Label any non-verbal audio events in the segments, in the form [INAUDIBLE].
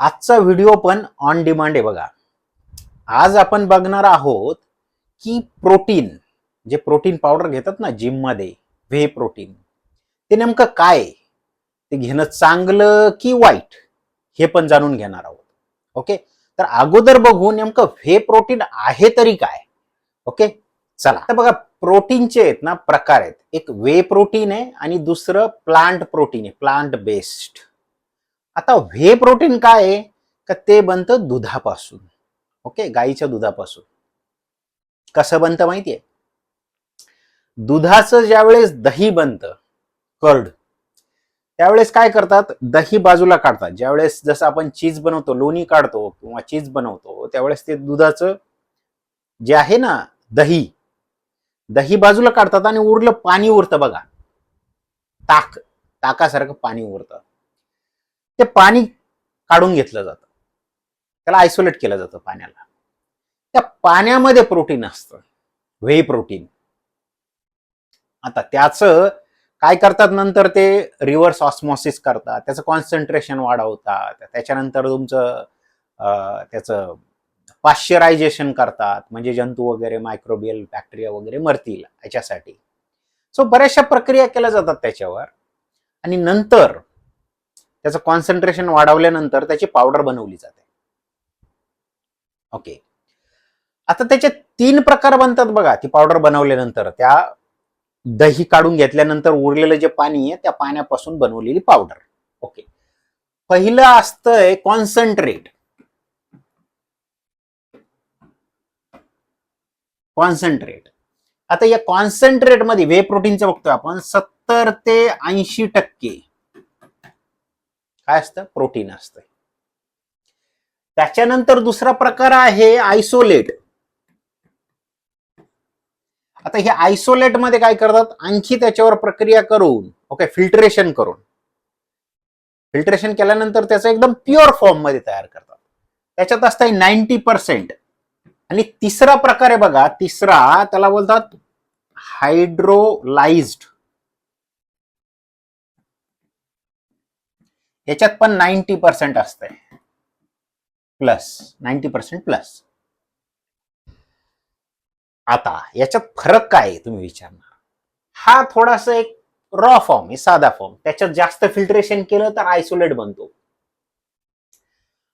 आजचा व्हिडिओ पण on demand आहे बघा. आज आपण बघणार आहोत की प्रोटीन जे प्रोटीन पावडर घेतात ना जिममध्ये व्हे प्रोटीन ते नेमकं काय? ते घेणं चांगलं की वाईट? हे पण जाणून घेणार आहोत. ओके? तर अगोदर बघू नेमकं व्हे प्रोटीन आहे तरी काय. ओके? चला. तर बघा प्रोटीनचे आहेत ना प्रकार आहेत. एक वे प्रोटीन आहे आणि दुसरं प्लांट प्रोटीन आहे प्लांट बेस्ड आता व्हे प्रोटीन काय आहे? का ते बनतं दुधापासून. ओके? गाईच्या दुधापासून. कसं बनतं माहितीये? दुधाचं ज्यावेळेस दही बनतं कर्ड त्यावेळेस काय करतात? दही बाजूला काढतात. ज्यावेळेस जसं आपण चीज बनवतो लोणी काढतो किंवा चीज बनवतो त्यावेळेस ते दुधाचं जे आहे ना दही दही बाजूला काढतात आणि उरलं पाणी उरतं बघा. ताक ताकासारखं पाणी उरतं. ते पाणी काढून घेतलं जातं. त्याला आयसोलेट केलं जातं पाण्याला. त्या पाण्यामध्ये प्रोटीन असतं. व्हे प्रोटीन आता त्याचं काय करतात नंतर ते? रिव्हर्स ऑस्मॉसिस करतात. त्याचं कॉन्सन्ट्रेशन वाढवतात. त्याच्यानंतर तुमचं त्याचं पाश्चरायझेशन करतात. म्हणजे जंतू वगैरे मायक्रोबियल बॅक्टेरिया वगैरे मरतील याच्यासाठी. सो बऱ्याचशा प्रक्रिया केल्या जातात त्याच्यावर. आणि नंतर त्याचं कॉन्सन्ट्रेशन वाढवल्यानंतर त्याची पावडर बनवली जाते. ओके आता त्याचे तीन प्रकार बनतात बघा. ती पावडर बनवल्यानंतर त्या दही काढून घेतल्यानंतर उरलेलं जे पाणी आहे त्या पाण्यापासून बनवलेली पावडर ओके पहिलं असतंय कॉन्सन्ट्रेट कॉन्सन्ट्रेट आता या कॉन्सन्ट्रेटमध्ये वे प्रोटीनचं बघतोय आपण सत्तर ते ऐंशी टक्के. काय असतं? प्रोटीन असतं. त्याच्यानंतर दुसरा प्रकार आहे आयसोलेट. आता हे आयसोलेटमध्ये काय करतात? आणखी त्याच्यावर प्रक्रिया करून ओके फिल्टरेशन करून. फिल्टरेशन केल्यानंतर त्याचं एकदम प्युअर फॉर्ममध्ये तयार करतात. त्याच्यात असतं नाईन्टी पर्सेंट. आणि तिसरा प्रकार आहे बघा तिसरा त्याला बोलतात हायड्रोलाइज्ड. याच्यात पण नाईन्टी पर्सेंट असतंय. Plus ninety percent plus. आता याच्यात फरक काय आहे तुम्ही विचारणार? हा थोडासा एक रॉ फॉर्म आहे साधा फॉर्म त्याच्यात जास्त फिल्ट्रेशन केलं तर आयसोलेट बनतो.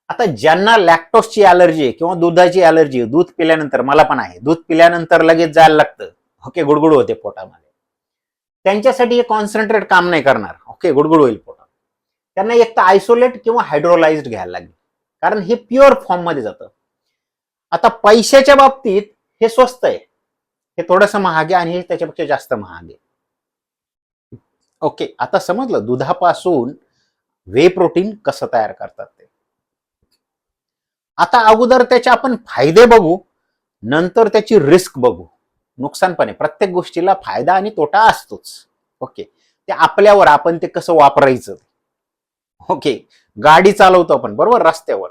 आता ज्यांना लॅक्टोसची अलर्जी आहे किंवा दुधाची अलर्जी आहे दूध पिल्यानंतर मला पण आहे दूध पिल्यानंतर लगेच जायला लागतं. ओके गुडगुड होते पोटामध्ये. त्यांच्यासाठी हे कॉन्सन्ट्रेट काम नाही करणार. ओके गुडगुड होईल पोटात. त्यांना एक तर आयसोलेट किंवा हायड्रोलाइज्ड घ्यायला लागेल. कारण हे प्युअर फॉर्ममध्ये जातं. आता पैशाच्या बाबतीत हे स्वस्त आहे. हे थोडंसं महाग आहे आणि हे त्याच्यापेक्षा जास्त महाग आहे. ओके आता समजलं दुधापासून वे प्रोटीन कसं तयार करतात ते. आता अगोदर त्याचे आपण फायदे बघू नंतर त्याची रिस्क बघू. नुकसान पण आहे प्रत्येक गोष्टीला फायदा आणि तोटा असतोच. ओके ते आपल्यावर आपण ते कसं वापरायचं? ओके. गाडी चालवतो आपण बरोबर? रस्त्यावर.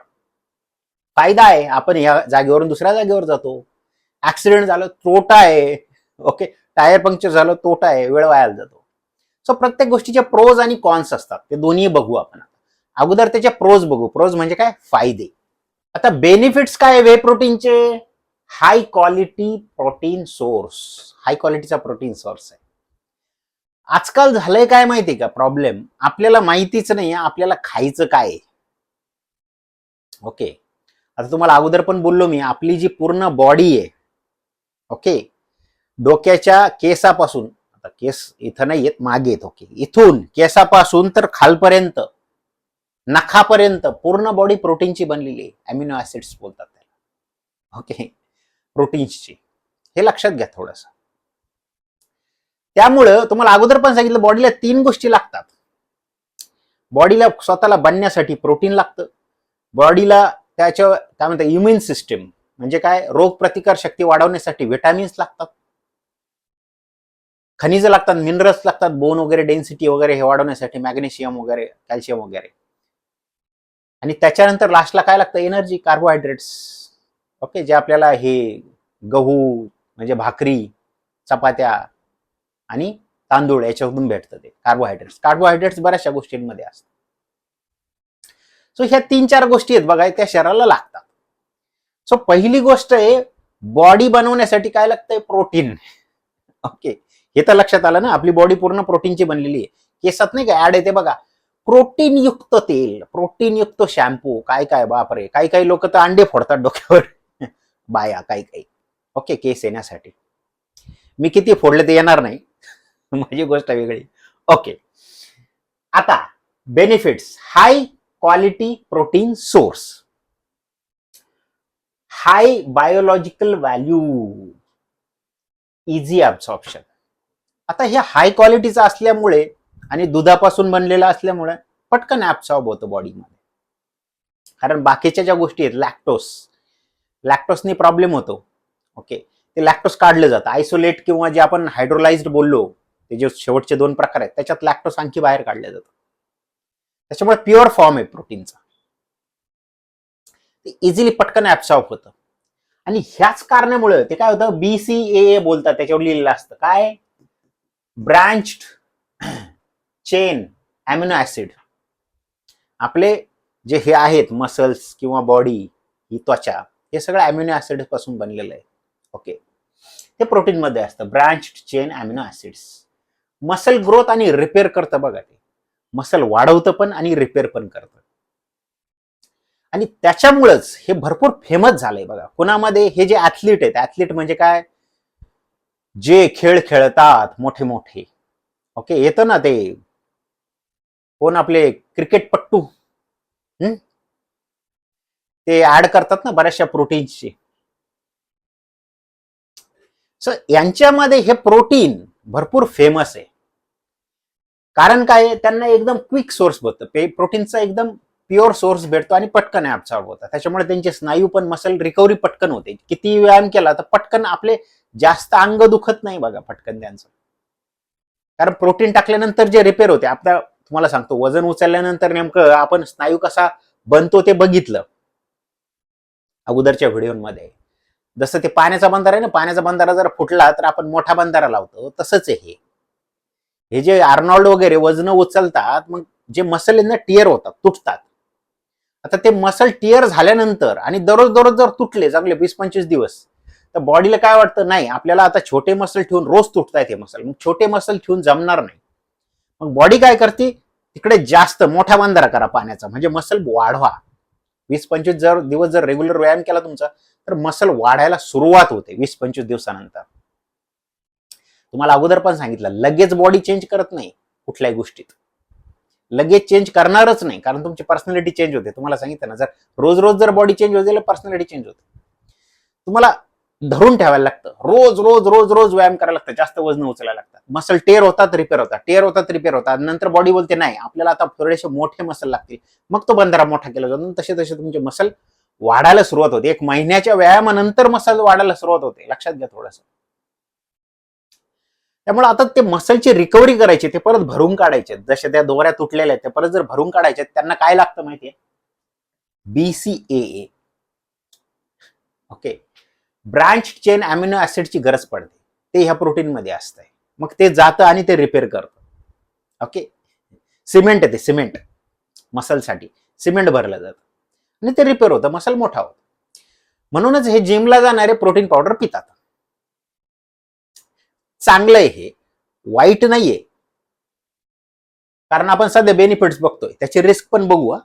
फायदा आहे आपण या जागेवरून दुसऱ्या जागेवर जातो. ऍक्सिडेंट झालं तोटा आहे. ओके. टायर पंक्चर झालं तोटा आहे. वेळ वायाला जातो. सो प्रत्येक गोष्टीचे प्रोज आणि कॉन्स असतात. ते दोन्ही बघू आपण अगोदर त्याचे प्रोज बघू. प्रोज म्हणजे काय? फायदे. आता बेनिफिट्स काय वे प्रोटीनचे high quality protein source high क्वालिटीचा प्रोटीन सोर्स आहे. आजकाल झालंय काय माहितीये का? प्रॉब्लेम आपल्याला माहितीच नाही आपल्याला खायचं काय ओके आता तुम्हाला अगोदर पण बोललो मी आपली जी पूर्ण बॉडी आहे ओके डोक्याच्या केसापासून आता केस इथं नाही येत मागे येत ओके इथून केसापासून तर खालपर्यंत नखापर्यंत पूर्ण बॉडी प्रोटीनची बनलेली आहे. अमिनो ऍसिड्स बोलतात त्याला. ओके प्रोटीन्सची हे लक्षात घ्या थोडंसं. त्यामुळं तुम्हाला अगोदर पण सांगितलं बॉडीला तीन गोष्टी लागतात. बॉडीला स्वतःला बनण्यासाठी प्रोटीन लागतं. बॉडीला त्याच्या काय म्हणतात इम्युन सिस्टीम म्हणजे काय? रोग प्रतिकार शक्ती वाढवण्यासाठी व्हिटॅमिन्स लागतात. खनिज लागतात मिनरल्स लागतात बोन वगैरे डेन्सिटी वगैरे हे वाढवण्यासाठी मॅग्नेशियम वगैरे कॅल्शियम वगैरे. आणि त्याच्यानंतर लास्टला काय लागतं? एनर्जी कार्बोहायड्रेट्स ओके जे आपल्याला हे गहू म्हणजे भाकरी चपात्या आणि तांदूळ याच्यातून भेटतं ते कार्बोहायड्रेट्स कार्बोहायड्रेट्स बऱ्याचशा गोष्टींमध्ये असतात. सो ह्या तीन चार गोष्टी आहेत बघा त्या शरीराला लागतात. सो पहिली गोष्ट आहे बॉडी बनवण्यासाठी काय लागतंय? प्रोटीन ओके हे तर लक्षात आलं ना? आपली बॉडी पूर्ण प्रोटीनची बनलेली आहे. केसात नाही का? ऍड येते बघा. प्रोटीन युक्त तेल प्रोटीन युक्त शॅम्पू काय काय बापरे. काही काही लोक तर अंडे फोडतात डोक्यावर. [LAUGHS] बाया काही काही. ओके केस येण्यासाठी. मी किती फोडले ते येणार नाही. [LAUGHS] माझी गोष्ट वेगळी. ओके आता benefits high quality protein source high biological value easy absorption आता हे हाय क्वालिटीचं असल्यामुळे आणि दुधापासून बनलेलं असल्यामुळे पटकन ऍब्सॉर्ब होतं बॉडीमध्ये कारण बाकीच्या ज्या गोष्टी आहेत लॅक्टोस लॅक्टोसनी प्रॉब्लेम होतो. ओके ते लॅक्टोस काढलं जातं. आयसोलेट किंवा जे आपण हायड्रोलाइज्ड बोललो ते जे शेवटचे दोन प्रकार आहेत त्याच्यात लॅक्टोस आणखी बाहेर काढलं जातं. त्याच्यामुळे प्युअर फॉर्म आहे प्रोटीनचा. ते इझिली पटकन ऍब्सॉर्ब होतं. आणि ह्याच कारणामुळे ते काय होतं बीसीए बोलतात त्याच्यावर लिहिलेलं असतं. काय? ब्रांच्ड चेन अॅमिनो ऍसिड आपले जे हे आहेत मसल्स किंवा बॉडी ही त्वचा हे सगळं अॅमिनो ऍसिडपासून बनलेलं आहे. ओके ते प्रोटीन मध्ये असतं branched chain amino acids muscle growth आणि रिपेअर करतं बघा ते. मसल वाढवतं पण आणि रिपेअर पण करतं. आणि त्याच्यामुळंच हे भरपूर फेमस झालंय बघा. कुणामध्ये हे जे ऍथलीट आहेत ऍथलीट म्हणजे काय? जे खेळ खेळतात मोठे मोठे ओके येतं ना ते. कोण आपले क्रिकेटपट्टू? हम्म ते ऍड करतात ना बऱ्याचशा प्रोटीन्सची सो यांच्यामध्ये हे प्रोटीन भरपूर फेमस आहे. कारण काय त्यांना एकदम क्विक सोर्स भेटतं. पे प्रोटीनचा एकदम प्युअर सोर्स भेटतो आणि पटकन ऍब्सॉर्ब होतात त्याच्यामुळे त्यांचे स्नायू पण मसल रिकव्हरी पटकन होते. किती व्यायाम केला तर पटकन आपले जास्त अंग दुखत नाही बघा पटकन त्यांचं. कारण प्रोटीन टाकल्यानंतर जे रिपेअर होते आपल्या तुम्हाला सांगतो वजन उचलल्यानंतर नेमकं आपण स्नायू कसा बनतो ते बघितलं. अगोदरच्या व्हिडिओमध्ये. जसं ते पाण्याचा बंधारा आहे ना पाण्याचा बंधारा जर फुटला तर आपण मोठा बंधारा लावतो. तसंच हे. हे जे आर्नॉल्ड वगैरे वजन उचलतात मग जे मसल ना टिअर होतात तुटतात. आता ते मसल टिअर झाल्यानंतर आणि दररोज दररोज जर तुटले चांगले वीस पंचवीस दिवस तर बॉडीला काय वाटतं? नाही आपल्याला आता छोटे मसल ठेवून रोज तुटतायत हे मसल मग छोटे मसल ठेवून जमणार नाही. मग बॉडी काय करते? तिकडे जास्त मोठा बांधारा करा पाण्याचा. म्हणजे मसल वाढवा. वीस पंचवीस जर दिवस जर रेग्युलर व्यायाम केला तुमचा तर मसल वाढायला सुरुवात होते वीस पंचवीस दिवसानंतर. तुम्हाला अगोदर पण सांगितलं लगेच बॉडी चेंज करत नाही कुठल्याही गोष्टीत. लगेच चेंज करणारच नाही कारण तुमची पर्सनॅलिटी चेंज होते. तुम्हाला सांगितलं ना जर रोज रोज जर बॉडी चेंज होते पर्सनॅलिटी चेंज होते. तुम्हाला धरून ठेवायला लागतं. रोज रोज रोज रोज व्यायाम करायला लागतं. जास्त वजन उचलायला लागतात मसल टेर होतात रिपेअर होतात. टेअर होतात रिपेअर होतात. नंतर बॉडी बोलते नाही आपल्याला आता थोडेसे मोठे मसल लागतील. मग तो बंधारा मोठा केला जातो. आणि तसे तसे तुमचे मसल वाढायला सुरुवात होते. एक महिन्याच्या व्यायामानंतर मसल वाढायला सुरुवात होते. लक्षात घ्या थोडंसं. त्यामुळे आता ते मसलची रिकव्हरी करायची ते परत भरून काढायचे. जसे त्या दोऱ्या तुटलेल्या आहेत ते परत जर भरून काढायचे त्यांना काय लागतं माहितीये? BCA okay branch chain amino ऍसिडची गरज पडते. ते ह्या प्रोटीन मध्ये असतंय. मग ते जातं आणि ते रिपेअर करतं. ओके सिमेंट येते ते सिमेंट. मसलसाठी सिमेंट भरलं जातं. आणि ते रिपेअर होतं. मसल मोठा होतो. म्हणूनच हे जिमला जाणारे प्रोटीन पावडर पितात. चांगलं आहे हे. वाईट नाहीये. कारण आपण सध्या बेनिफिट्स बघतोय. त्याची रिस्क पण बघू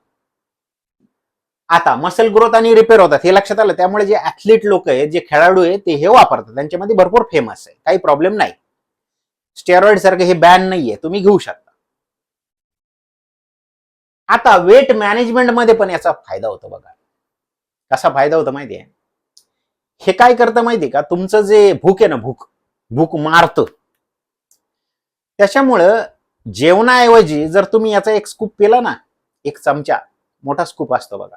आता मसल ग्रोथ आणि रिपेअर होतात हे लक्षात आलं. त्यामुळे जे ऍथलीट लोक आहेत जे खेळाडू आहेत ते हे वापरतात. त्यांच्यामध्ये भरपूर फेमस आहे. काही प्रॉब्लेम नाही. स्टेरॉइड सारखं हे बॅन नाहीये. तुम्ही घेऊ शकता. आता वेट मॅनेजमेंटमध्ये पण याचा फायदा होतो बघा. कसा फायदा होतो माहितीये? हे काय करतं माहितीये का? तुमचं जे भूक आहे ना भूक. भूक मारतं. त्याच्यामुळं जेवणाऐवजी जर तुम्ही याचा एक स्कूप पिला ना एक चमचा मोठा स्कूप असतो बघा.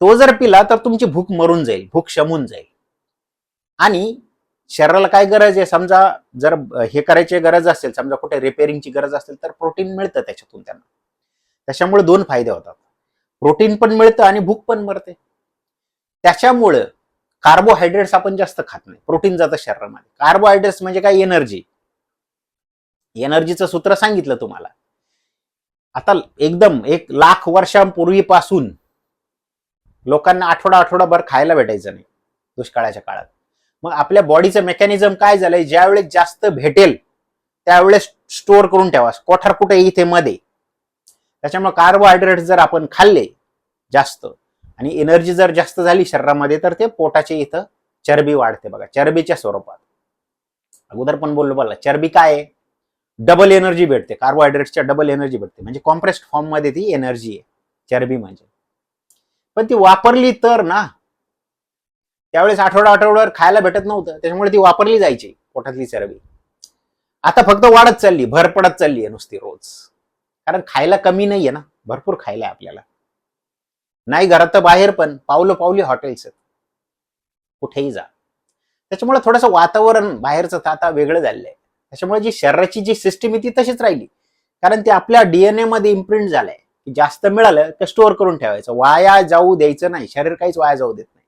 तो जर पिला तर तुमची भूक मरून जाईल भूक शमून जाईल. आणि शरीराला काय गरज आहे? समजा जर हे करायची गरज असेल समजा कुठे रिपेअरिंगची गरज असेल तर प्रोटीन मिळतं त्याच्यातून त्यांना. त्याच्यामुळे दोन फायदे होतात. प्रोटीन पण मिळतं आणि भूक पण मरते. त्याच्यामुळं कार्बोहायड्रेट्स आपण जास्त खात नाही प्रोटीन जातं शरीरामध्ये. कार्बोहायड्रेट्स म्हणजे काय? एनर्जी. एनर्जीचं सूत्र सांगितलं तुम्हाला. आता एकदम एक लाख वर्षांपूर्वीपासून लोकांना आठवडा आठवडाभर खायला भेटायचं नाही दुष्काळाच्या काळात. मग आपल्या बॉडीचं मेकॅनिझम काय झालंय? ज्यावेळेस जास्त भेटेल त्यावेळेस स्टोअर करून ठेवा. कोठार कुठे? इथे मध्ये. त्याच्यामुळे कार्बोहायड्रेट जर आपण खाल्ले जास्त आणि एनर्जी जर जास्त झाली शरीरामध्ये तर ते पोटाच्या इथं चरबी वाढते बघा चरबीच्या स्वरूपात. अगोदर पण बोललो बोला चरबी काय आहे? डबल एनर्जी भेटते कार्बोहायड्रेट्सच्या डबल एनर्जी भेटते. म्हणजे कॉम्प्रेस्ड फॉर्ममध्ये ती एनर्जी आहे चरबी म्हणजे. पण ती वापरली तर ना त्यावेळेस आठवडा आठवड्यावर खायला भेटत नव्हतं त्याच्यामुळे ती वापरली जायची पोटातली चरबी. आता फक्त वाढत चालली भर पडत चालली आहे नुसती रोज. कारण खायला कमी नाहीये ना भरपूर खायला आहे आपल्याला. नाही घरात तर बाहेर पण पावलं पावली हॉटेल्स आहेत. कुठेही जा. त्याच्यामुळे थोडंसं वातावरण बाहेरचं तर आता वेगळं झालेलं आहे त्याच्यामुळे जी शरीराची जी सिस्टीम आहे ती तशीच राहिली. कारण ते आपल्या डीएनए मध्ये इम्प्रिंट झालंय. की जास्त मिळालं तर स्टोअर करून ठेवायचं. वाया जाऊ द्यायचं नाही. शरीर काहीच वाया जाऊ देत नाही.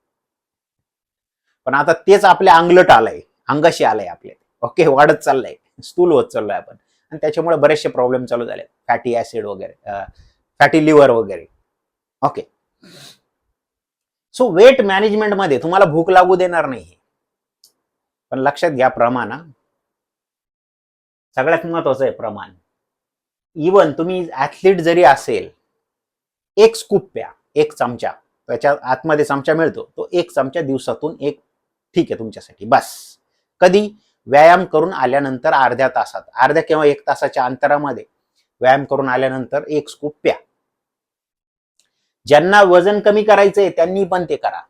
पण आता तेच आपल्या अंगलट आलंय. अंगाशी आलंय आपले. ओके वाढत चाललंय. स्थूल होत चाललोय आपण. आणि त्याच्यामुळे बरेचसे प्रॉब्लेम चालू झाले फॅटी ऍसिड वगैरे फॅटी लिव्हर वगैरे. ओके सो वेट मॅनेजमेंटमध्ये तुम्हाला भूक लागू देणार नाही. पण लक्षात घ्या प्रमाण सगळ्यात महत्वाचं आहे प्रमाण. इवन तुम्ही ऍथलीट जरी असेल एक स्कूप प्या एक चमचा. त्याच्या आतमध्ये चमचा मिळतो तो एक चमचा दिवसातून एक ठीक आहे तुमच्यासाठी. बस. कधी? व्यायाम करून आल्यानंतर अर्ध्या तासात. अर्ध्या किंवा एक तासाच्या अंतरामध्ये व्यायाम करून आल्यानंतर एक स्कूप प्या. ज्यांना वजन कमी करायचंय त्यांनी पण ते करा.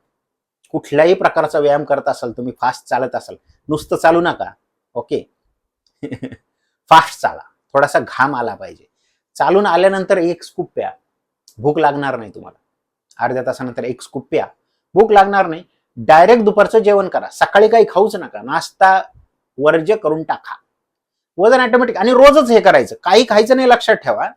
कुठल्याही प्रकारचा व्यायाम करत असाल तुम्ही फास्ट चालत असाल नुसतं चालू नका. ओके फास्ट [LAUGHS] चाला. थोडासा घाम आला पाहिजे. चालून आल्यानंतर एक स्कूप प्या. भूक लागणार नाही तुम्हाला. अर्ध्या तासानंतर एक स्कूप प्या. भूक लागणार नाही. डायरेक्ट दुपारचं जेवण करा. सकाळी काही खाऊच नका. नाश्ता वर्ज करून टाका. वजन ऑटोमॅटिक आणि रोजच हे करायचं. काही खायचं नाही लक्षात ठेवा.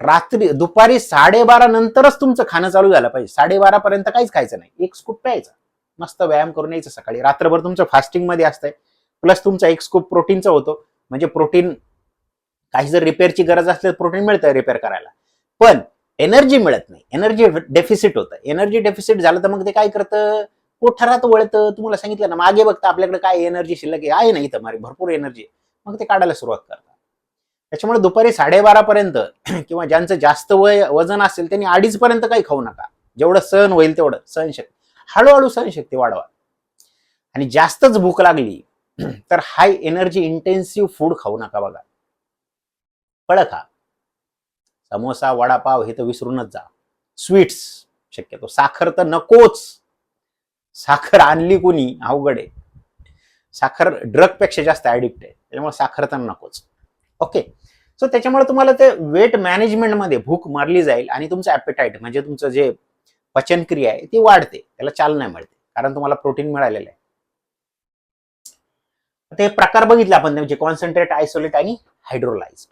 रात्री दुपारी साडेबारा नंतरच तुमचं खाणं चालू झालं पाहिजे. साडेबारा पर्यंत काहीच खायचं नाही. एक स्कूप प्यायचा. मस्त व्यायाम करून यायचं सकाळी. रात्रभर तुमचं फास्टिंगमध्ये असतंय. प्लस तुमचा एक स्कूप प्रोटीनचा होतो. म्हणजे प्रोटीन काही जर रिपेअरची गरज असली तर प्रोटीन मिळतं रिपेअर करायला. पण एनर्जी मिळत नाही. एनर्जी डेफिसिट होतं. एनर्जी डेफिसिट झालं तर मग ते काय करतं? कोठारात वळतं. तुम्हाला सांगितलं ना मागे बघता आपल्याकडे काय एनर्जी शिल्लक आहे? आहे ना इथं. मारे भरपूर एनर्जी मग ते काढायला सुरुवात करतात. त्याच्यामुळे दुपारी साडेबारा पर्यंत [CLEARS THROAT] किंवा ज्यांचं जास्त वय वजन असेल त्यांनी अडीच पर्यंत काही खाऊ नका. जेवढं सहन होईल तेवढं. सहनशक्ती. हळूहळू सहनशक्ती वाढवा. आणि जास्तच भूक लागली [CLEARS THROAT] तर हाय एनर्जी इंटेन्सिव्ह फूड खाऊ नका बघा. फळं खा. समोसा वडापाव हे तर विसरूनच जा. स्वीट्स शक्यतो साखर तर नकोच. साखर आणली कुणी? अवघड आहे. साखर ड्रगपेक्षा जास्त ऍडिक्ट आहे. त्याच्यामुळे साखर तर नकोच. ओके. सो त्याच्यामुळे तुम्हाला ते वेट मॅनेजमेंटमध्ये भूक मारली जाईल आणि तुमचं ॲपेटाईट म्हणजे तुमचं जे पचनक्रिया आहे ती वाढते. त्याला चालना मिळते. कारण तुम्हाला प्रोटीन मिळालेलं आहे. ते प्रकार बघितले आपण म्हणजे कॉन्सन्ट्रेट आयसोलेट आणि हायड्रोलाइज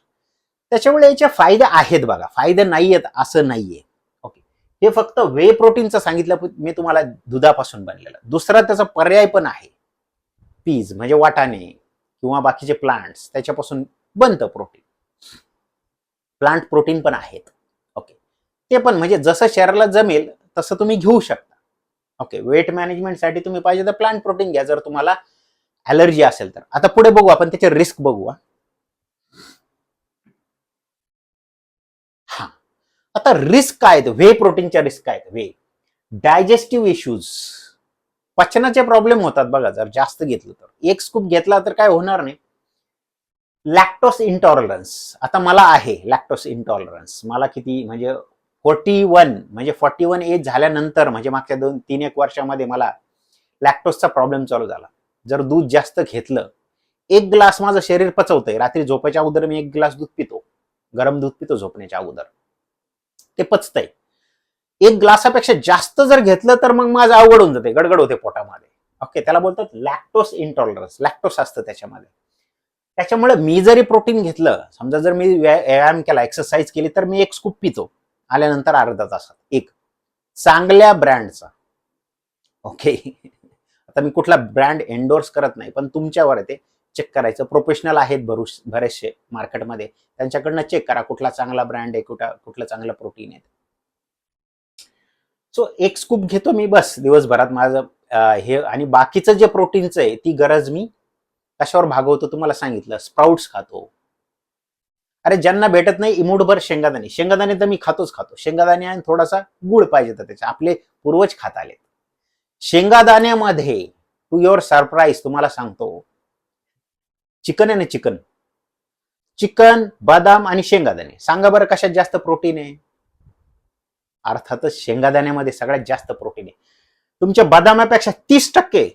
त्याच्यामुळे याचे फायदे आहेत बघा. फायदे नाही आहेत असं नाहीये. ओके. हे फक्त वे प्रोटीनचं सांगितलं मी तुम्हाला दुधापासून बनलेलं. दुसरा त्याचा पर्याय पण आहे. पीज म्हणजे वाटाणे किंवा बाकीचे प्लांट्स त्याच्यापासून बनतं प्रोटीन. प्लांट प्रोटीन पण आहेत. ओके. ते पण म्हणजे जसं शरीराला जमेल तसं तुम्ही घेऊ शकता. ओके. वेट मॅनेजमेंटसाठी तुम्ही पाहिजे तर प्लांट प्रोटीन घ्या. जर तुम्हाला ॲलर्जी असेल तर. आता पुढे बघू आपण त्याचे रिस्क बघू हा. आता रिस्क काय आहेत? वे प्रोटीनच्या रिस्क काय आहेत? Whey digestive issues. पचनाचे प्रॉब्लेम होतात बघा जर जास्त घेतलं तर. एक स्कूप घेतला तर काय होणार नाही. लॅक्टोस इंटॉलरन्स आता मला आहे लॅक्टोस इंटॉलरन्स मला किती म्हणजे फोर्टी वन म्हणजे फोर्टी वन एज झाल्यानंतर म्हणजे मागच्या दोन तीन एक वर्षामध्ये मला लॅक्टोसचा प्रॉब्लेम चालू झाला. जर दूध जास्त घेतलं एक ग्लास माझं शरीर पचवतंय. रात्री झोपायच्या अगोदर मी एक ग्लास दूध पितो. गरम दूध पितो झोपण्याच्या अगोदर. ते पचतंय. एक ग्लासापेक्षा जास्त जर घेतलं तर मग माझं अवघड होऊन जाते गडगड होते पोटामध्ये. ओके त्याला बोलतात लॅक्टोस इंटॉलरन्स लॅक्टोस असतं त्याच्यामध्ये. त्याच्यामुळे मी जरी प्रोटीन घेतलं समजा जर मी व्यायाम केला एक्सरसाइज केली तर मी एक स्कूप पितो. आल्यानंतर अर्धा तासात एक चांगल्या ब्रँडचा ओके आता मी कुठला ब्रँड एन्डोर्स करत नाही पण तुमच्यावर आहे ते. चेक करायचं. प्रोफेशनल आहेत भरू बरेचसे मार्केटमध्ये त्यांच्याकडनं चेक करा कुठला चांगला ब्रँड आहे कुठं कुठलं चांगलं प्रोटीन आहे. सो एक स्कूप घेतो मी बस. दिवसभरात माझं हे आणि बाकीचं जे प्रोटीनचं आहे ती गरज मी कशावर भागवतो तुम्हाला सांगितलं? स्प्राउट्स खातो. अरे ज्यांना भेटत नाही इमूडभर शेंगादाणे. शेंगादाणे तर मी खातोच खातो. शेंगादाणे आणि थोडासा गुळ पाहिजे तर त्याचे आपले पूर्वज खात आले शेंगादाण्यामध्ये टू युअर सरप्राईज तुम्हाला सांगतो. चिकन आहे ना चिकन? चिकन बदाम आणि शेंगादाणे. सांगा बरं कशात जास्त प्रोटीन आहे? अर्थातच शेंगादाण्यामध्ये सगळ्यात जास्त प्रोटीन आहे. तुमच्या बदामापेक्षा तीस टक्के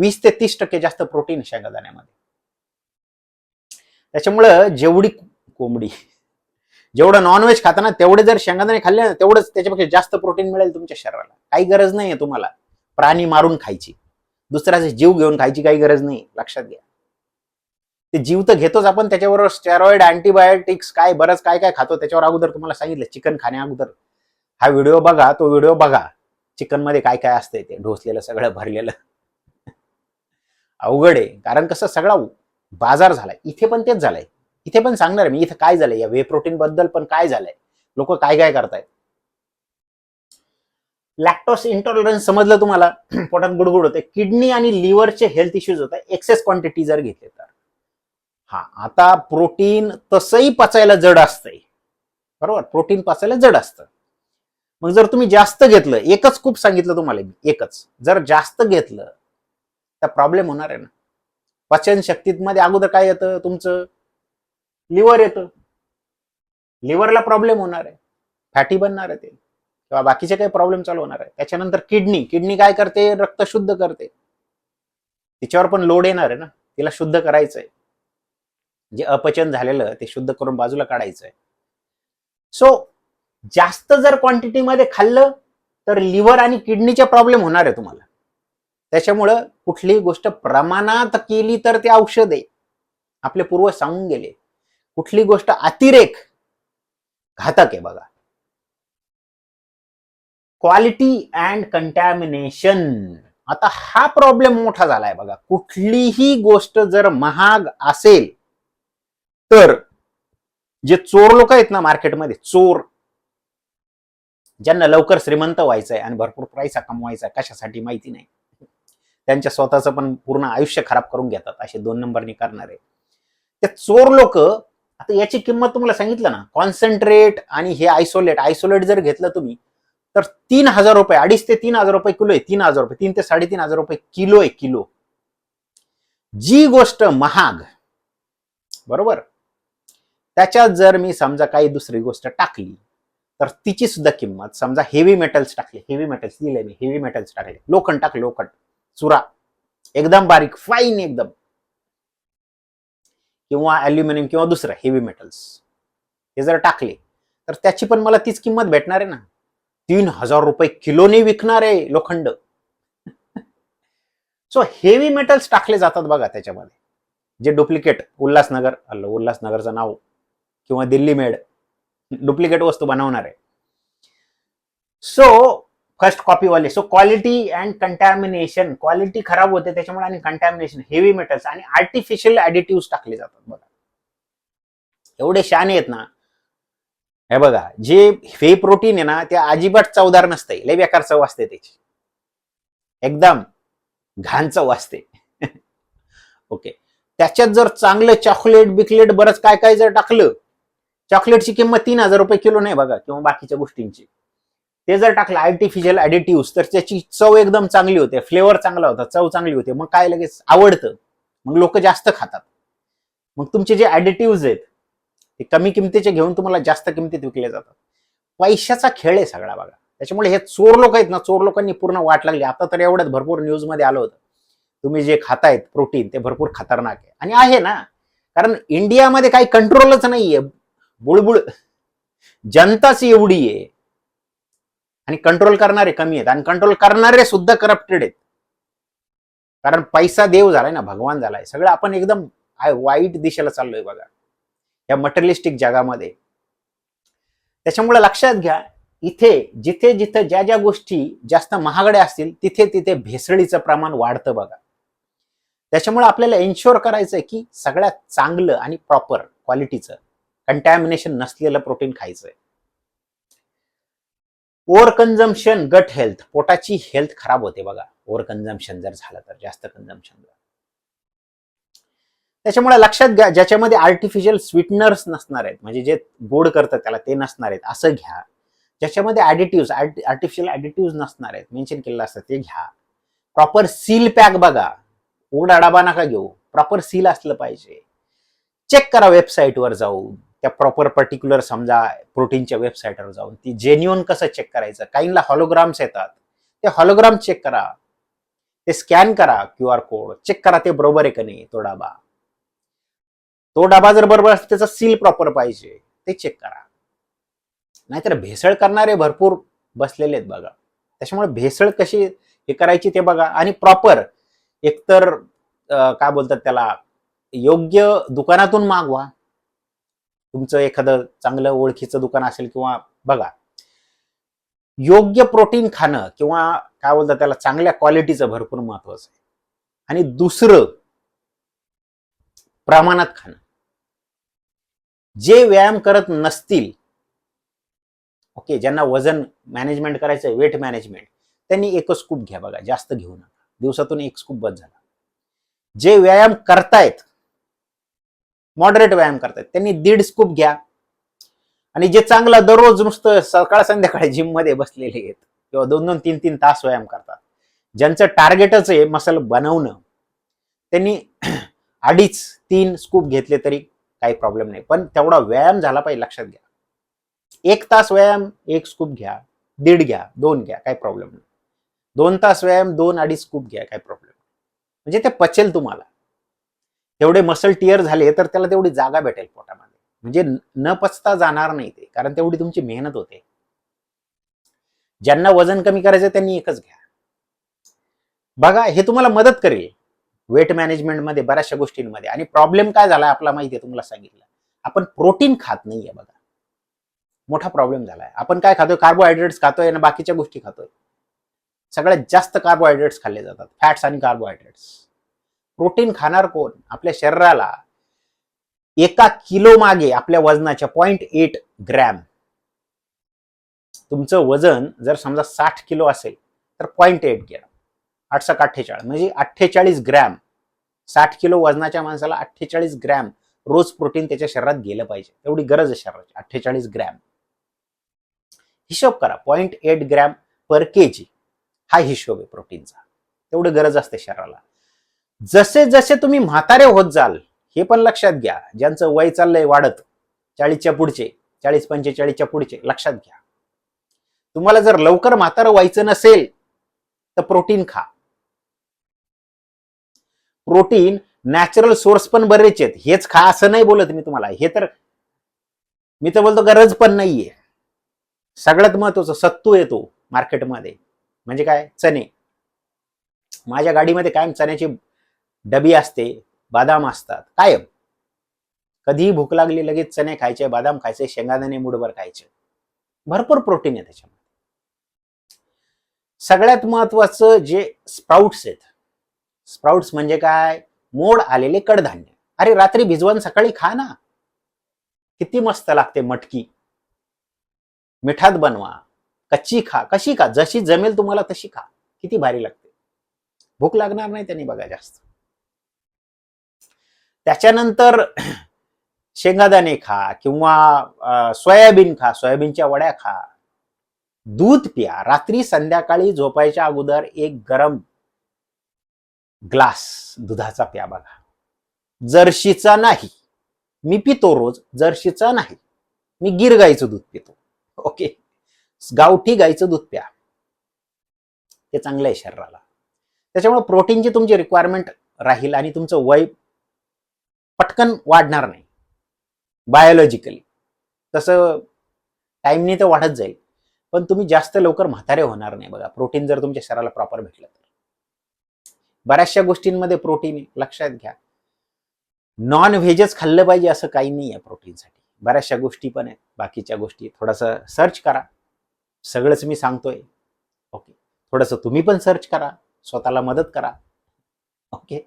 वीस ते तीस टक्के जास्त प्रोटीन आहे शेंगादाण्यामध्ये त्याच्यामुळं जेवढी कोंबडी जेवढं नॉनव्हेज खाता ना तेवढे जर शेंगादाणे खाल्ले ना तेवढंच त्याच्यापेक्षा जास्त प्रोटीन मिळेल तुमच्या शरीराला. काही गरज नाही आहे तुम्हाला प्राणी मारून खायची. दुसऱ्याचे जीव घेऊन खायची काही गरज नाही लक्षात घ्या. ते जीव तर घेतोच आपण त्याच्याबरोबर स्टेरॉइड अँटीबायोटिक्स काय बरंच काय काय खातो त्याच्यावर अगोदर तुम्हाला सांगितलं चिकन खाण्या अगोदर. हा व्हिडिओ बघा तो व्हिडिओ बघा. चिकनमध्ये काय काय असतंय ते ढोसलेलं सगळं भरलेलं. अवघड आहे. कारण कसं सगळा बाजार झालाय. इथे पण तेच झालंय. इथे पण सांगणार मी. इथे काय झालंय? या वे प्रोटीन बद्दल पण काय झालंय? लोक काय काय करतायत? लॅक्टोस इंटॉलरन्स समजलं तुम्हाला? [CLEARS THROAT] पोटात गुडगुड होते. किडनी आणि लिव्हरचे हेल्थ इश्यूज होतात. एक्सेस क्वांटिटी जर घेतले तर. हा आता प्रोटीन तसंही पचायला जड असतंय. बरोबर? प्रोटीन पचायला जड असतं. मग जर तुम्ही जास्त घेतलं एकच खूप सांगितलं तुम्हाला एकच. जर जास्त घेतलं तर प्रॉब्लेम होणार आहे ना. पचन शक्तीमध्ये अगोदर काय येतं तुमचं? लिव्हर येतं. लिव्हरला प्रॉब्लेम होणार आहे. फॅटी बनणार आहे ते. किंवा बाकीचे काही प्रॉब्लेम चालू होणार आहे. त्याच्यानंतर किडनी किडनी काय करते? रक्त शुद्ध करते. तिच्यावर पण लोड येणार आहे ना. तिला शुद्ध करायचं आहे. जे अपचन झालेलं ते शुद्ध करून बाजूला काढायचं आहे. सो जास्त जर क्वांटिटीमध्ये खाल्लं तर लिव्हर आणि किडनीचे प्रॉब्लेम होणार आहे तुम्हाला. त्याच्यामुळं कुठलीही गोष्ट प्रमाणात केली तर ते औषध. आहे आपले पूर्वज सांगून गेले. कुठली गोष्ट अतिरेक घातक आहे बघा. क्वालिटी अँड कंटॅमिनेशन आता हा प्रॉब्लेम मोठा झालाय बघा. कुठलीही गोष्ट जर महाग असेल तर जे चोर लोक आहेत ना मार्केटमध्ये चोर ज्यांना लवकर श्रीमंत व्हायचंय आणि भरपूर पैसा कमवायचा कशासाठी माहिती नाही. त्यांच्या स्वतःचं पण पूर्ण आयुष्य खराब करून घेतात असे दोन नंबरनी करणारे. ते चोर लोक आता याची किंमत तुम्हाला सांगितलं ना कॉन्सन्ट्रेट आणि हे आयसोलेट आयसोलेट जर घेतलं तुम्ही तर तीन हजार रुपये अडीच ते तीन हजार रुपये किलो आहे तीन हजार रुपये तीन ते साडेतीन हजार रुपये किलो आहे किलो. जी गोष्ट महाग बरोबर? त्याच्यात जर मी समजा काही दुसरी गोष्ट टाकली तर तिची सुद्धा किंमत समजा हेवी मेटल्स टाकले हेवी मेटल्स दिले मी हेवी मेटल्स टाकले लोखंड टाकले लोखंड. चुरा. एकदम बारीक फाईन एकदम. किंवा अल्युमिनियम किंवा दुसरं हेवी मेटल्स हे जर टाकले तर त्याची पण मला तीच किंमत भेटणार आहे ना. तीन हजार रुपये किलोने विकणार आहे लोखंड. सो हेवी मेटल्स टाकले जातात बघा त्याच्यामध्ये. जे डुप्लिकेट उल्हासनगर अल्ल उल्हासनगरचं नाव. किंवा दिल्ली मेड डुप्लिकेट वस्तू बनवणार आहे. So first कॉपीवाले. So quality and contamination quality खराब होते त्याच्यामुळे आणि कंटॅमिनेशन हेवी मेटल्स आणि आर्टिफिशियल ऍडिटिव्ह टाकले जातात. बघा. एवढे शान आहेत ना. हे बघा जे हे प्रोटीन आहे ना ते अजिबात चवदार नसते लय बेकार चव असते त्याची. एकदम घाण चव असते. [LAUGHS] ओके त्याच्यात जर चांगलं चॉकलेट बिकलेट बरंच काय काय जर टाकलं चॉकलेटची किंमत तीन हजार रुपये किलो नाही बघा किंवा बाकीच्या गोष्टींची. ते जर टाकलं आर्टिफिशियल ऍडिटिव्ह तर त्याची चव एकदम चांगली होते. फ्लेवर चांगला होता चव चांगली होते. मग काय लगेच आवडतं? मग लोक जास्त खातात. मग तुमचे जे ऍडिटिव्ह आहेत ते कमी किमतीचे घेऊन तुम्हाला जास्त किमतीत विकले जातात. पैशाचा खेळ आहे सगळा बघा. त्याच्यामुळे हे चोर लोक आहेत ना चोर लोकांनी पूर्ण वाट लागली. आता तर एवढ्यात भरपूर न्यूजमध्ये आलं होतं. तुम्ही जे खातायत प्रोटीन ते भरपूर खतरनाक आहे. आणि आहे ना कारण इंडियामध्ये काही कंट्रोलच नाहीये. बुळबुळ जनताच एवढी आहे. आणि कंट्रोल करणारे कमी आहेत. आणि कंट्रोल करणारे सुद्धा करप्टेड आहेत. कारण पैसा देव झालाय ना भगवान झालाय. सगळं आपण एकदम आय- वाईट दिशेला चाललोय बघा. या मटेरियलिस्टिक जगामध्ये. त्याच्यामुळे लक्षात घ्या इथे जिथे जिथे ज्या ज्या गोष्टी जास्त महागड्या असतील तिथे तिथे भेसळीचं प्रमाण वाढतं बघा. त्याच्यामुळे आपल्याला एन्श्युअर करायचं आहे की सगळ्यात चांगलं आणि प्रॉपर क्वालिटीचं कंटॅमिनेशन नसलेलं प्रोटीन खायचंय. ओव्हर कन्झम्पशन गट हेल्थ पोटाची हेल्थ खराब होते बघा. ओव्हर कन्झम्पशन जर झालं तर जास्त कन्झम्पशन त्याच्यामुळे लक्षात घ्या ज्याच्यामध्ये आर्टिफिशियल स्वीटनर्स नसणार आहेत म्हणजे जे गोड करतात त्याला ते नसणार आहेत असं घ्या. ज्याच्यामध्ये ऍडिटिव्ह आर्टिफिशियल ॲडिटिव्ह नसणार आहेत मेन्शन केलेलं असतं ते घ्या. प्रॉपर सील पॅक बघा. उघडा अडाबा नका घेऊ. प्रॉपर सील असलं पाहिजे. चेक करा वेबसाईटवर जाऊन. त्या प्रॉपर पर्टिक्युलर समजा प्रोटीनच्या वेबसाईटवर जाऊन ती जेन्युअन कसं चेक करायचं? काहींना हॉलोग्राम्स येतात. ते हॉलोग्राम चेक करा. ते स्कॅन करा क्यू आर कोड चेक करा ते बरोबर आहे का नाही तो डबा. तो डबा जर बरोबर असेल त्याचा सील प्रॉपर पाहिजे. ते चेक करा. नाहीतर भेसळ करणारे भरपूर बसलेले आहेत बघा. त्याच्यामुळे भेसळ कशी हे करायची ते बघा. आणि प्रॉपर एकतर काय बोलतात त्याला योग्य दुकानातून मागवा. तुमचं एखादं चांगलं ओळखीचं दुकान असेल किंवा बघा योग्य प्रोटीन खाणं किंवा काय बोलतात त्याला चांगल्या क्वालिटीचं भरपूर महत्वाचं आहे. आणि दुसरं प्रमाणात खाणं. जे व्यायाम करत नसतील ओके ज्यांना वजन मॅनेजमेंट करायचं वेट मॅनेजमेंट त्यांनी एकच स्कूप घ्या बघा जास्त घेऊ नका. दिवसातून एक स्कूप बस झाला. जे व्यायाम करतायत मॉडरेट व्यायाम करतात. त्यांनी दीड स्कूप घ्या. आणि जे चांगलं दररोज नुसतं सकाळ संध्याकाळी जिममध्ये बसलेले आहेत किंवा दोन दोन तीन तीन तास व्यायाम करतात ज्यांचं टार्गेटच आहे मसल बनवणं त्यांनी [CLEARS THROAT] अडीच तीन स्कूप घेतले तरी काही प्रॉब्लेम नाही. पण तेवढा व्यायाम झाला पाहिजे लक्षात घ्या. एक तास व्यायाम एक स्कूप घ्या. दीड घ्या दोन घ्या काही प्रॉब्लेम नाही. दोन तास व्यायाम दोन अडीच स्कूप घ्या काही प्रॉब्लेम म्हणजे ते पचेल तुम्हाला. तेवढे मसल टिअर झाले तर त्याला तेवढी जागा भेटेल पोटामध्ये. म्हणजे न पचता जाणार नाही ते कारण तेवढी तुमची मेहनत होते. ज्यांना वजन कमी करायचं त्यांनी एकच घ्या. बघा हे तुम्हाला मदत करेल. वेट मॅनेजमेंटमध्ये बऱ्याचशा गोष्टींमध्ये. आणि प्रॉब्लेम काय झाला आपला माहिती आहे तुम्हाला सांगितलं. आपण प्रोटीन खात नाहीये बघा. मोठा प्रॉब्लेम झालाय. आपण काय खातोय? कार्बोहायड्रेट्स खातोय आणि बाकीच्या गोष्टी खातोय. सगळ्यात जास्त कार्बोहायड्रेट्स खाल्ले जातात. फॅट्स आणि कार्बोहायड्रेट्स प्रोटीन खाणार कोण? आपल्या शरीराला. एका किलो मागे आपल्या वजनाच्या पॉईंट एट ग्रॅम तुमचं वजन जर समजा साठ किलो असेल तर पॉईंट एट ग्रॅम आठ अठ्ठेचाळीस म्हणजे अठ्ठेचाळीस ग्रॅम साठ किलो वजनाच्या माणसाला अठ्ठेचाळीस ग्रॅम रोज प्रोटीन त्याच्या शरीरात गेलं पाहिजे. एवढी गरज आहे शरीराची अठ्ठेचाळीस ग्रॅम हिशोब करा point eight gram per K G हा हिशोब आहे प्रोटीनचा. तेवढी गरज असते शरीराला. जसे जसे तुम्ही म्हातारे होत जाल हे पण लक्षात घ्या. ज्यांचं वय चाललंय वाढत चाळीसच्या पुढचे चाळीस पंचेचाळीसच्या पुढचे लक्षात घ्या. तुम्हाला जर लवकर म्हातारं व्हायचं नसेल तर प्रोटीन खा. प्रोटीन नॅचरल सोर्स पण बरेच आहेत. हेच खा असं नाही बोलत मी तुम्हाला. हे तर मी तर बोलतो गरज पण नाहीये. सगळ्यात महत्वाचं सत्तू येतो मार्केटमध्ये म्हणजे काय? चणे. माझ्या गाडीमध्ये कायम चण्याची डबी असते बदाम असतात. कायम. कधीही भूक लागली लगेच चणे खायचे बदाम खायचे शेंगादाणे मुठभर खायचे. भरपूर प्रोटीन आहे त्याच्यामध्ये. सगळ्यात महत्वाचं जे स्प्राउट्स आहेत. स्प्राउट्स म्हणजे काय? मोड आलेले कडधान्य. अरे रात्री भिजवून सकाळी खा ना. किती मस्त लागते मटकी. मिठात बनवा. कच्ची खा. कशी खा? जशी जमेल तुम्हाला तशी खा. किती भारी लागते. भूक लागणार नाही त्यांनी बघा जास्त. त्याच्यानंतर शेंगादाणे खा किंवा सोयाबीन खा सोयाबीनच्या वड्या खा. दूध प्या. रात्री संध्याकाळी झोपायच्या अगोदर एक गरम ग्लास दुधाचा प्या बघा. जर्शीचा नाही. मी पितो रोज जर्शीचा नाही. मी गिर गाईचं दूध पितो. ओके? गावठी गाईचं दूध प्या. ते चांगलं आहे शरीराला. त्याच्यामुळे प्रोटीनची तुमची रिक्वायरमेंट राहील आणि तुमचं वय पटकन वाढणार नाही. बायोलॉजिकली तसं टाईमने तर वाढत जाईल. पण तुम्ही जास्त लवकर म्हातारे होणार नाही बघा. प्रोटीन जर तुमच्या शरीराला प्रॉपर भेटलं तर. बऱ्याचशा गोष्टींमध्ये प्रोटीन आहे. लक्षात घ्या. नॉन व्हेजच खाल्लं पाहिजे असं काही नाही आहे प्रोटीनसाठी बऱ्याचशा गोष्टी पण आहेत. बाकीच्या गोष्टी थोडंसं सर्च करा. सगळंच मी सांगतोय. ओके थोडंसं तुम्ही पण सर्च करा. स्वतःला मदत करा. ओके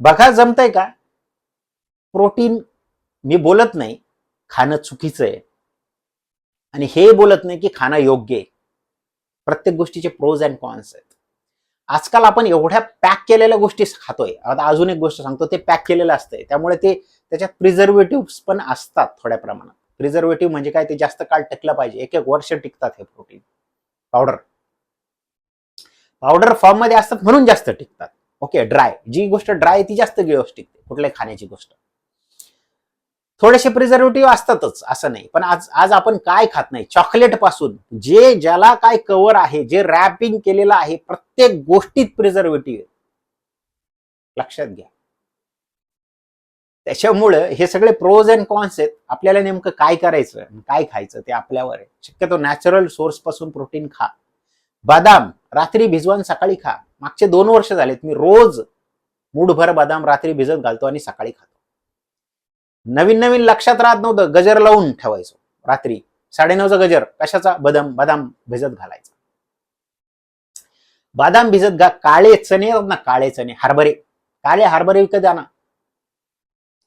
बघा जमतंय का? प्रोटीन मी बोलत नाही खाणं चुकीचं आहे. आणि हे बोलत नाही की खाणं योग्य आहे. प्रत्येक गोष्टीचे प्रोज अँड कॉन्स आहेत. आजकाल आपण एवढ्या पॅक केलेल्या गोष्टी खातोय. आता अजून एक गोष्ट सांगतो ते पॅक केलेलं असतंय. त्यामुळे ते त्याच्यात प्रिझर्वेटिव्ह पण असतात थोड्या प्रमाणात. प्रिझर्वेटिव्ह म्हणजे काय? ते जास्त काळ टिकलं पाहिजे. एक एक वर्ष टिकतात हे प्रोटीन पावडर पावडर फॉर्ममध्ये असतात म्हणून जास्त टिकतात. ओके ड्राय जी गोष्ट ड्राय ती जास्त दिवस टिकते. कुठल्याही खाण्याची गोष्ट. थोडेसे प्रिझर्वेटिव्ह असतातच असं नाही. पण आज आज आपण काय खात नाही? चॉकलेटपासून. जे ज्याला काय कव्हर आहे जे रॅपिंग केलेलं आहे प्रत्येक गोष्टीत प्रिझर्वेटिव्ह लक्षात घ्या. त्याच्यामुळं हे सगळे प्रोज अँड कॉन्स आहेत. आपल्याला नेमकं काय करायचं काय खायचं ते आपल्यावर आहे. शक्यतो नॅचरल सोर्सपासून प्रोटीन खा. बदाम रात्री भिजवून सकाळी खा. मागचे दोन वर्ष झालेत. मी रोज मूठभर बदाम रात्री भिजत घालतो आणि सकाळी खातो. नवीन नवीन लक्षात राहत नव्हतं. गजर लावून ठेवायचो. रात्री साडेनऊचा गजर. कशाचा? बदाम बदाम भिजत घालायचा. बदाम भिजत घा. काळे चणे ना काळे चणे हरभरे. काळे हरभरे विकत आणा.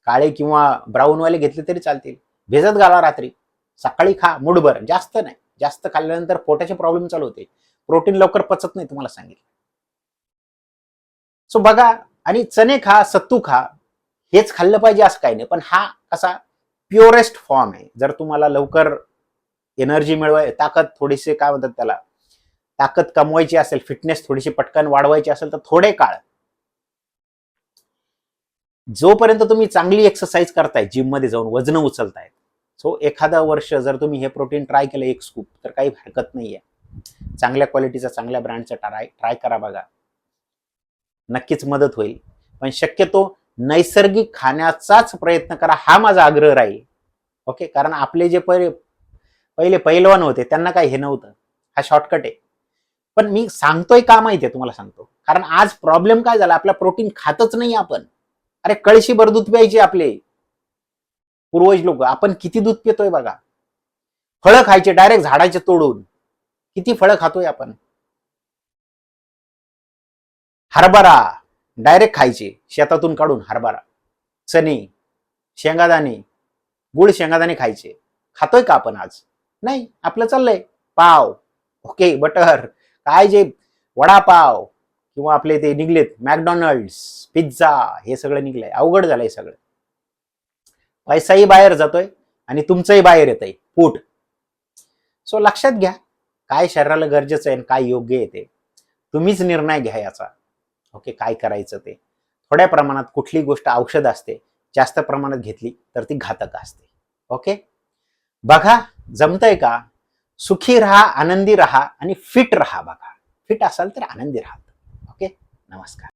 काळे किंवा ब्राऊनवाले घेतले तरी चालतील. भिजत घाला रात्री. सकाळी खा. मुठभर. जास्त नाही. जास्त खाल्ल्यानंतर पोटाचे प्रॉब्लेम चालू होते. प्रोटीन लवकर पचत नाही तुम्हाला सांगितलं. सो बघा आणि चणे खा सत्तू खा. हेच खाल्लं पाहिजे असं काही नाही. पण हा कसा प्युरेस्ट फॉर्म आहे. जर तुम्हाला लवकर एनर्जी मिळवाय ताकद थोडीशी काय म्हणतात त्याला ताकद कमवायची असेल फिटनेस थोडीशी पटकन वाढवायची असेल तर थोडे काळ जोपर्यंत तुम्ही चांगली एक्सरसाइज करताय जिममध्ये जाऊन वजन उचलताय सो एखादा वर्ष जर तुम्ही हे प्रोटीन ट्राय केलं एक स्कूप तर काही हरकत नाहीये. चांगल्या क्वालिटीचा चांगल्या ब्रँडचा ट्राय ट्राय करा बघा. नक्कीच मदत होईल. पण शक्यतो नैसर्गिक खाण्याचाच प्रयत्न करा हा माझा आग्रह राहील. ओके कारण आपले जे पहिले पहिले पैलवान होते त्यांना काही हे नव्हतं. हा शॉर्टकट आहे. पण मी सांगतोय का माहितीये तुम्हाला सांगतो. कारण आज प्रॉब्लेम काय झाला? आपला प्रोटीन खातच नाही आपण. अरे कळशी भर दूध प्यायचे आपले. पूर्वज लोक आपण किती दूध पितोय बघा. फळं खायचे डायरेक्ट झाडाचे तोडून. किती फळं खातोय आपण? हरभरा. डायरेक्ट खायचे शेतातून काढून हरभरा चणे शेंगादाणे गुळ शेंगादाणे खायचे. खातोय का आपण आज? नाही आपलं चाललंय. पाव ओके बटर काय जे वडापाव किंवा आपले ते निघलेत मॅकडॉनल्ड्स पिझ्झा हे सगळं निघलंय. अवघड झालंय सगळं. पैसाही बाहेर जातोय आणि तुमचंही बाहेर येतंय. फूट. सो लक्षात घ्या. काय शरीराला गरजेचं आहे आणि काय योग्य येते तुम्हीच निर्णय घ्या याचा. ओके काय करायचं ते? थोड्या प्रमाणात कुठली गोष्ट औषध असते जास्त प्रमाणात घेतली तर ती घातक असते. ओके? बघा जमतंय का? सुखी राहा आनंदी राहा आणि फिट राहा बघा. फिट असाल तर आनंदी राहा ओके? नमस्कार.